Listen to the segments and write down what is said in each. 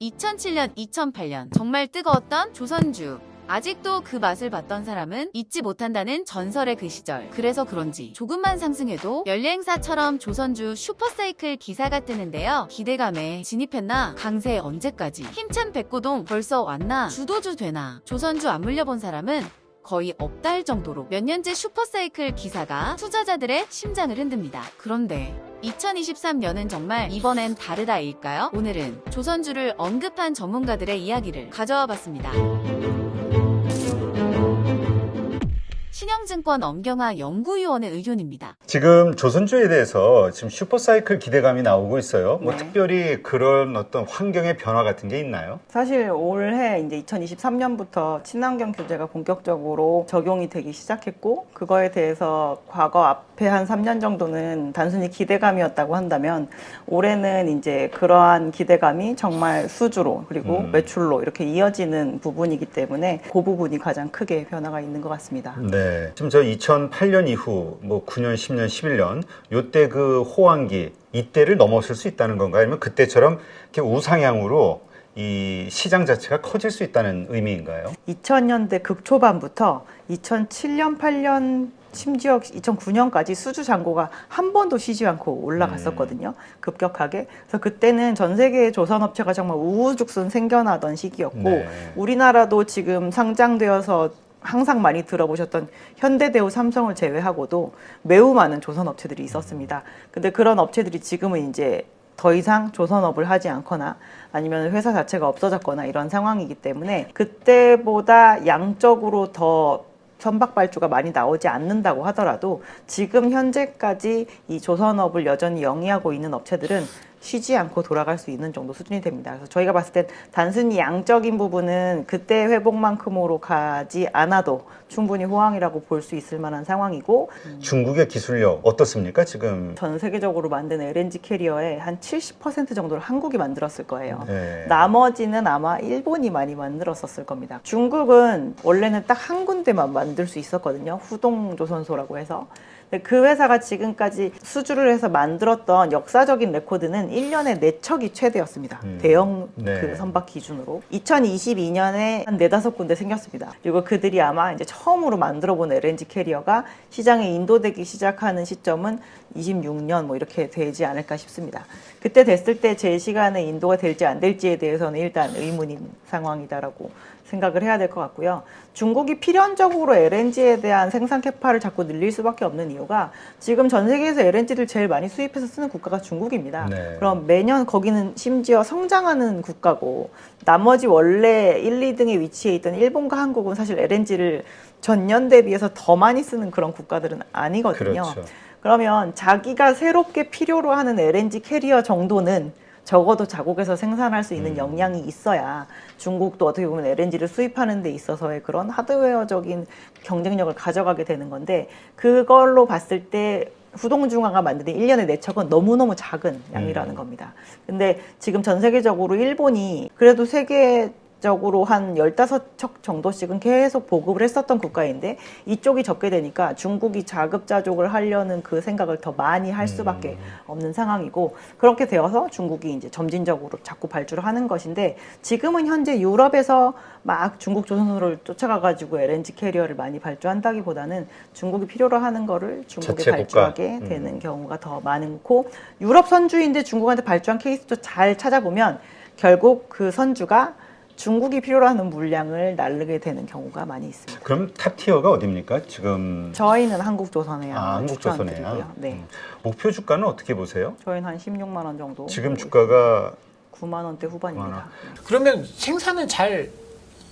2007년, 2008년 정말 뜨거웠던 조선주. 아직도 그 맛을 봤던 사람은 잊지 못한다는 전설의 그 시절. 그래서 그런지 조금만 상승해도 연례행사처럼 조선주 슈퍼사이클 기사가 뜨는데요. 기대감에 진입했나? 강세 언제까지? 힘찬 백고동 벌써 왔나? 주도주 되나? 조선주 안 물려본 사람은 거의 없다 할 정도로 몇 년째 슈퍼사이클 기사가 투자자들의 심장을 흔듭니다. 그런데 2023년은 정말 이번엔 다르다일까요? 오늘은 조선주를 언급한 전문가들의 이야기를 가져와 봤습니다. 신영증권 엄경아 연구위원의 의견입니다. 지금 조선주에 대해서 지금 슈퍼사이클 기대감이 나오고 있어요. 뭐 네. 특별히 그런 어떤 환경의 변화 같은 게 있나요? 사실 올해 이제 2023년부터 친환경 규제가 본격적으로 적용이 되기 시작했고 그거에 대해서 과거 앞에 한 3년 정도는 단순히 기대감이었다고 한다면 올해는 이제 그러한 기대감이 정말 수주로 그리고 음. 매출로 이렇게 이어지는 부분이기 때문에 그 부분이 가장 크게 변화가 있는 것 같습니다. 네. 지금 저 2008년 이후 뭐 9년, 10년, 11년 요때 그 호황기 이때를 넘어설 수 있다는 건가요? 아니면 그때처럼 이렇게 우상향으로 이 시장 자체가 커질 수 있다는 의미인가요? 2000년대 극초반부터 2007년, 8년 심지어 2009년까지 수주 잔고가 한 번도 쉬지 않고 올라갔었거든요. 급격하게. 그래서 그때는 전 세계의 조선 업체가 정말 우후죽순 생겨나던 시기였고 네. 우리나라도 지금 상장되어서 항상 많이 들어보셨던 현대대우, 삼성을 제외하고도 매우 많은 조선 업체들이 있었습니다. 근데 그런 업체들이 지금은 이제 더 이상 조선업을 하지 않거나 아니면 회사 자체가 없어졌거나 이런 상황이기 때문에 그때보다 양적으로 더 선박 발주가 많이 나오지 않는다고 하더라도 지금 현재까지 이 조선업을 여전히 영위하고 있는 업체들은 쉬지 않고 돌아갈 수 있는 정도 수준이 됩니다. 그래서 저희가 봤을 땐 단순히 양적인 부분은 그때 회복만큼으로 가지 않아도 충분히 호황이라고 볼 수 있을 만한 상황이고 중국의 기술력 어떻습니까? 지금 전 세계적으로 만든 LNG 캐리어의 한 70% 정도를 한국이 만들었을 거예요. 네. 나머지는 아마 일본이 많이 만들었었을 겁니다. 중국은 원래는 딱 한 군데만 만들 수 있었거든요. 후동조선소라고 해서. 근데 그 회사가 지금까지 수주를 해서 만들었던 역사적인 레코드는 1년에 4척이 최대였습니다. 음. 대형 네. 그 선박 기준으로. 2022년에 한 4, 5군데 생겼습니다. 그리고 그들이 아마 이제 처음으로 만들어 본 LNG 캐리어가 시장에 인도되기 시작하는 시점은 26년 뭐 이렇게 되지 않을까 싶습니다. 그때 됐을 때 제 시간에 인도가 될지 안 될지에 대해서는 일단 의문인 상황이다라고 생각을 해야 될 것 같고요. 중국이 필연적으로 LNG에 대한 생산 캐파를 자꾸 늘릴 수밖에 없는 이유가 지금 전 세계에서 LNG를 제일 많이 수입해서 쓰는 국가가 중국입니다. 네. 그럼 매년 거기는 심지어 성장하는 국가고 나머지 원래 1, 2등에 위치해 있던 일본과 한국은 사실 LNG를 전년 대비해서 더 많이 쓰는 그런 국가들은 아니거든요. 그렇죠. 그러면 자기가 새롭게 필요로 하는 LNG 캐리어 정도는 적어도 자국에서 생산할 수 있는 음. 역량이 있어야 중국도 어떻게 보면 LNG를 수입하는 데 있어서의 그런 하드웨어적인 경쟁력을 가져가게 되는 건데 그걸로 봤을 때 후동중화가 만드는 1년의 내척은 너무너무 작은 양이라는 음. 겁니다. 근데 지금 전 세계적으로 일본이 그래도 세계 적으로 한 15척 정도씩은 계속 보급을 했었던 국가인데 이쪽이 적게 되니까 중국이 자급자족을 하려는 그 생각을 더 많이 할 수밖에 없는 상황이고 그렇게 되어서 중국이 이제 점진적으로 자꾸 발주를 하는 것인데 지금은 현재 유럽에서 막 중국 조선소를 쫓아가 가지고 LNG 캐리어를 많이 발주한다기보다는 중국이 필요로 하는 거를 국가. 발주하게 음. 되는 경우가 더 많고 유럽 선주인데 중국한테 발주한 케이스도 잘 찾아보면 결국 그 선주가 중국이 필요로 하는 물량을 나르게 되는 경우가 많이 있습니다. 그럼 탑티어가 어딥니까? 지금 저희는 한국조선해야 아. 추천드리고요. 네. 음. 목표 주가는 어떻게 보세요? 저희는 한 16만 원 정도. 지금 주가가 9만 원대 9만 후반입니다. 그러면 생산은 잘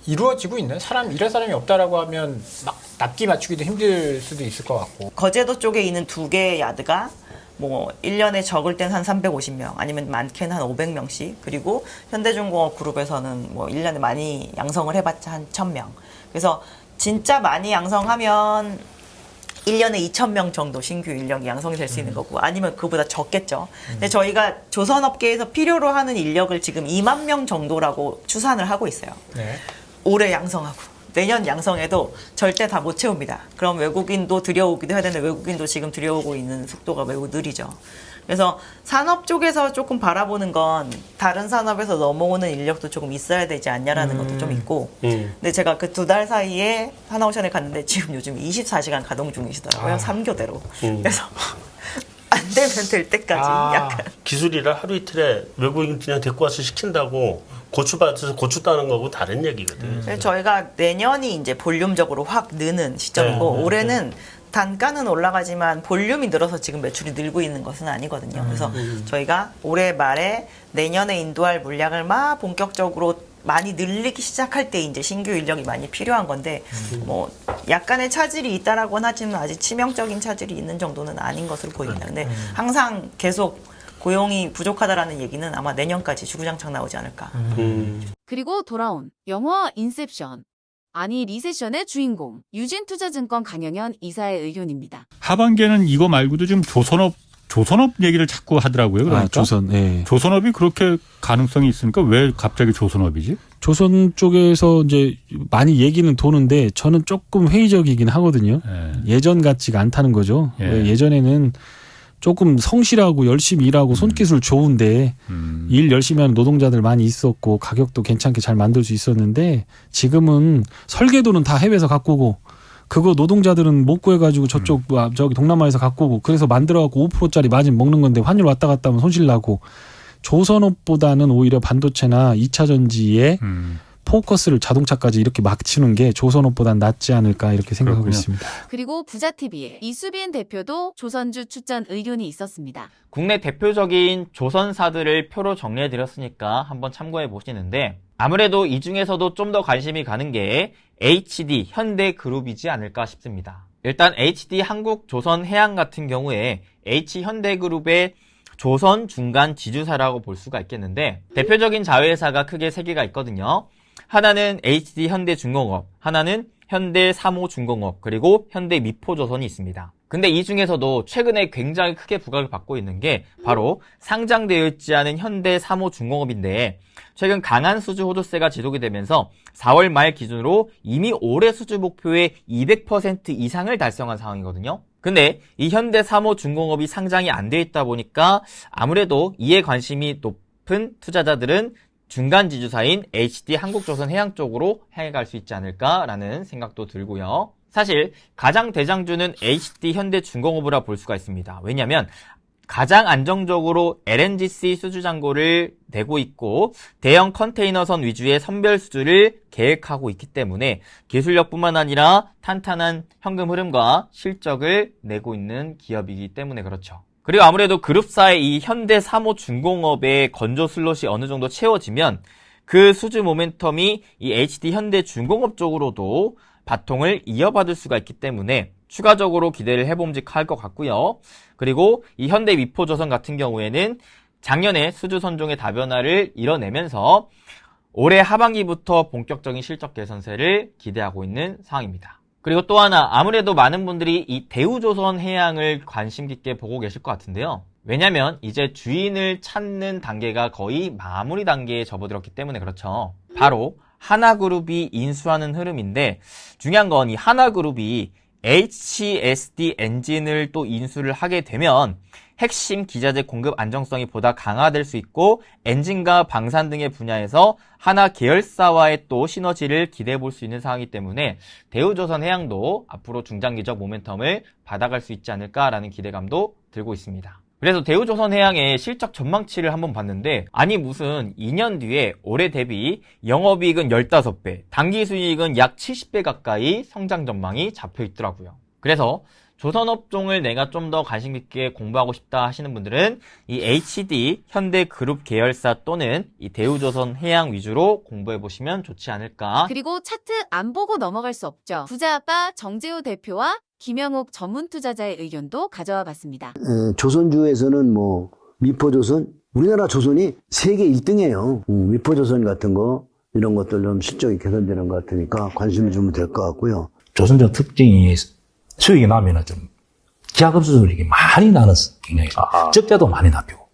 이루어지고 있나요? 사람 일할 사람이 없다라고 하면 막 납기 맞추기도 힘들 수도 있을 것 같고. 거제도 쪽에 있는 두 개의 야드가 뭐 1년에 적을 땐 한 350명 아니면 많게는 한 500명씩 그리고 현대중공업 그룹에서는 뭐 1년에 많이 양성을 해봤자 한 1000명 그래서 진짜 많이 양성하면 1년에 2,000명 정도 신규 인력이 양성이 될 수 있는 거고 아니면 그보다 적겠죠. 근데 저희가 조선업계에서 필요로 하는 인력을 지금 2만 명 정도라고 추산을 하고 있어요. 네. 올해 양성하고 내년 양성에도 절대 다 못 채웁니다. 그럼 외국인도 들여오기도 해야 되는데 외국인도 지금 들여오고 있는 속도가 매우 느리죠. 그래서 산업 쪽에서 조금 바라보는 건 다른 산업에서 넘어오는 인력도 조금 있어야 되지 않냐라는 것도 좀 있고. 음. 근데 제가 그 두 달 사이에 하나오션에 갔는데 지금 요즘 24시간 가동 중이시더라고요. 아. 삼 3교대로. 음. 그래서 안 되면 될 때까지 아. 약간. 기술이라 하루 이틀에 외국인 그냥 데리고 와서 시킨다고 고추밭에서 고추 따는 거고 다른 얘기거든. 그래서 저희가 내년이 이제 볼륨적으로 확 느는 시점이고 네, 네, 올해는 단가는 올라가지만 볼륨이 늘어서 지금 매출이 늘고 있는 것은 아니거든요. 그래서 저희가 올해 말에 내년에 인도할 물량을 막 본격적으로 많이 늘리기 시작할 때 이제 신규 인력이 많이 필요한 건데 뭐 약간의 차질이 있다라고는 하지만 아직 치명적인 차질이 있는 정도는 아닌 것으로 보입니다. 근데 항상 계속 고용이 부족하다라는 얘기는 아마 내년까지 주구장창 나오지 않을까. 음. 그리고 돌아온 영화 인셉션. 아니 리세션의 주인공 유진투자증권 강영현 이사의 의견입니다. 하반기에는 이거 말고도 지금 조선업 조선업 얘기를 자꾸 하더라고요. 그러니까 아, 조선, 예. 조선업이 그렇게 가능성이 있으니까 왜 갑자기 조선업이지? 조선 쪽에서 이제 많이 얘기는 도는데 저는 조금 회의적이긴 하거든요. 예. 예전 같지가 않다는 거죠. 예. 왜 예전에는 조금 성실하고 열심히 일하고 손기술 좋은데 음. 일 열심히 하는 노동자들 많이 있었고 가격도 괜찮게 잘 만들 수 있었는데 지금은 설계도는 다 해외에서 갖고 오고 그거 노동자들은 못 구해가지고 저쪽 뭐 저기 동남아에서 갖고 오고 그래서 만들어갖고 5%짜리 마진 먹는 건데 환율 왔다 갔다 하면 손실 나고 조선업보다는 오히려 반도체나 2차 전지에 음. 포커스를 자동차까지 이렇게 막 치는 게 조선업보단 낫지 않을까 이렇게 생각하고 그렇군요. 있습니다. 그리고 부자TV의 이수빈 대표도 조선주 추천 의견이 있었습니다. 국내 대표적인 조선사들을 표로 정리해 드렸으니까 한번 참고해 보시는데 아무래도 이 중에서도 좀 더 관심이 가는 게 HD 현대그룹이지 않을까 싶습니다. 일단 HD 한국조선해양 같은 경우에 H현대그룹의 조선 중간 지주사라고 볼 수가 있겠는데 대표적인 자회사가 크게 세 개가 있거든요. 하나는 HD 현대중공업, 하나는 현대 사모중공업, 그리고 현대 미포조선이 있습니다. 근데 이 중에서도 최근에 굉장히 크게 부각을 받고 있는 게 바로 상장되어 있지 않은 현대 사모중공업인데 최근 강한 수주 호조세가 지속이 되면서 4월 말 기준으로 이미 올해 수주 목표의 200% 이상을 달성한 상황이거든요. 근데 이 현대 사모중공업이 상장이 안 돼 있다 보니까 아무래도 이에 관심이 높은 투자자들은 중간 지주사인 HD 한국조선 해양 쪽으로 향해 갈 수 있지 않을까라는 생각도 들고요. 사실 가장 대장주는 HD 현대중공업이라 볼 수가 있습니다. 왜냐하면 가장 안정적으로 LNGC 수주 잔고를 내고 있고 대형 컨테이너선 위주의 선별 수주를 계획하고 있기 때문에 기술력뿐만 아니라 탄탄한 현금 흐름과 실적을 내고 있는 기업이기 때문에 그렇죠. 그리고 아무래도 그룹사의 이 현대 사모 중공업의 건조 슬롯이 어느 정도 채워지면 그 수주 모멘텀이 이 HD 현대 중공업 쪽으로도 바통을 이어받을 수가 있기 때문에 추가적으로 기대를 해봄직할 것 같고요. 그리고 이 현대 미포조선 같은 경우에는 작년에 수주 선종의 다변화를 이뤄내면서 올해 하반기부터 본격적인 실적 개선세를 기대하고 있는 상황입니다. 그리고 또 하나 아무래도 많은 분들이 이 대우조선 해양을 관심 깊게 보고 계실 것 같은데요. 왜냐면 이제 주인을 찾는 단계가 거의 마무리 단계에 접어들었기 때문에 그렇죠. 바로 하나그룹이 인수하는 흐름인데 중요한 건 이 하나그룹이 HSD 엔진을 또 인수를 하게 되면 핵심 기자재 공급 안정성이 보다 강화될 수 있고 엔진과 방산 등의 분야에서 하나 계열사와의 또 시너지를 기대해 볼 수 있는 상황이기 때문에 대우조선 해양도 앞으로 중장기적 모멘텀을 받아갈 수 있지 않을까라는 기대감도 들고 있습니다. 그래서 대우조선 해양의 실적 전망치를 한번 봤는데 아니 무슨 2년 뒤에 올해 대비 영업이익은 15배, 당기 수익은 약 70배 가까이 성장 전망이 잡혀 있더라고요. 그래서 조선업종을 내가 좀 더 관심 있게 공부하고 싶다 하시는 분들은 이 HD 현대그룹 계열사 또는 이 대우조선 해양 위주로 공부해 보시면 좋지 않을까. 그리고 차트 안 보고 넘어갈 수 없죠. 부자 아빠 정재호 대표와 김영욱 전문 투자자의 의견도 가져와 봤습니다. 에, 조선주에서는 뭐 미포조선 우리나라 조선이 세계 1등이에요. 미포조선 같은 거 이런 것들 좀 실적이 개선되는 것 같으니까 관심 주면 될 것 같고요. 조선적 특징이 수익이 나면은 좀 기하급 수익이 많이 나는 경향이 있어요. 적자도 많이 납히고.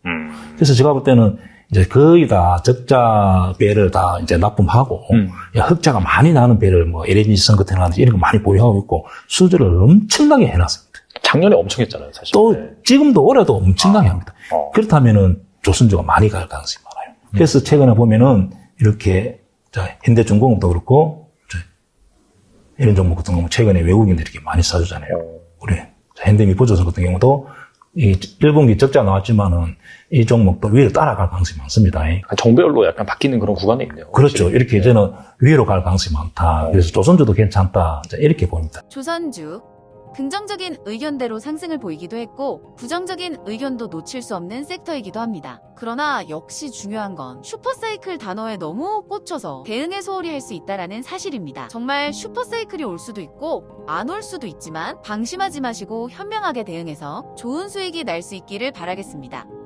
그래서 제가 볼 때는 이제 거의 다 적자 배를 다 이제 납품하고 야, 흑자가 많이 나는 배를 뭐 LNG 선거태나 이런 거 많이 보유하고 있고 수주를 엄청나게 해놨습니다. 작년에 엄청 했잖아요, 사실. 또 네. 지금도 올해도 엄청나게 합니다. 어. 그렇다면은 조선주가 많이 갈 가능성이 많아요. 그래서 최근에 보면은 이렇게 자, 현대중공업도 그렇고 저 이런 종목 같은 경우 최근에 외국인들이 이렇게 많이 사주잖아요. 우리 현대미포조선 같은 경우도 이 1분기 적자 나왔지만은 이 종목도 위로 따라갈 가능성이 많습니다. 약간 정별로 약간 바뀌는 그런 구간이 있네요. 그렇죠. 이렇게 저는 위로 갈 가능성이 많다. 그래서 조선주도 괜찮다. 이렇게 봅니다. 조선주 긍정적인 의견대로 상승을 보이기도 했고 부정적인 의견도 놓칠 수 없는 섹터이기도 합니다. 그러나 역시 중요한 건 슈퍼사이클 단어에 너무 꽂혀서 대응에 소홀히 할 수 있다라는 사실입니다. 정말 슈퍼사이클이 올 수도 있고 안 올 수도 있지만 방심하지 마시고 현명하게 대응해서 좋은 수익이 날 수 있기를 바라겠습니다.